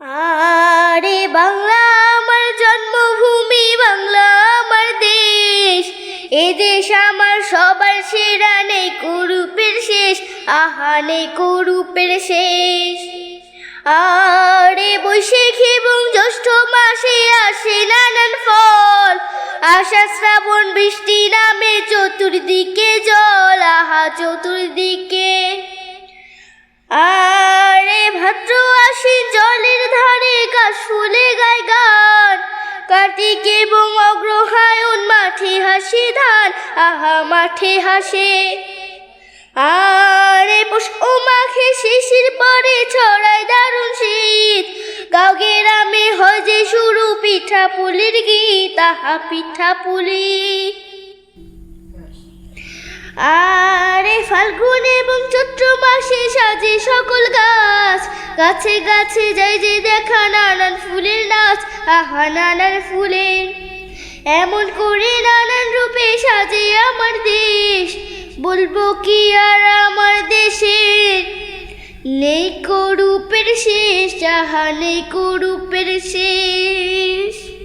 আরে বাংলা আমার জন্মভূমি, বাংলা আমার দেশ। এ দেশ আমার সবার সেরা নেই, কুরুপের শেষ। আহা, নেই কুরুপের শেষ। আরে বৈশাখ এবং জ্যৈষ্ঠ মাসে আসে নানান ফল। আষাঢ়, শ্রাবণ, বৃষ্টি নামে চতুর্দিকে জল। আহা, চতুর্দিকে। আরে ভাদ্র আসে গাছ ফুলে গায় গান। কার্তিক এবং অগ্রহায়ণ মাঠে হাসি ধান। আহা, মাঠে হাসে। আরে পুষ ও মাখে শিশির পরে ছড়ায় দারুণ শীত। গাও গ্রামে হয় যে শুরু পিঠা পুলির গীত। আহা, পিঠা পুলি। আরে ফাল্গুন এবং চৈত্র মাসে সাজে সকল গাছ। গাছে গাছে যাই যে দেখা নাচ আহা নানান ফুলের এমন করে নানান রূপে সাজে আমার দেশ। বলব কি আর আমার দেশের? নেই করুপের শেষ, যাহা নেই করুপের শেষ।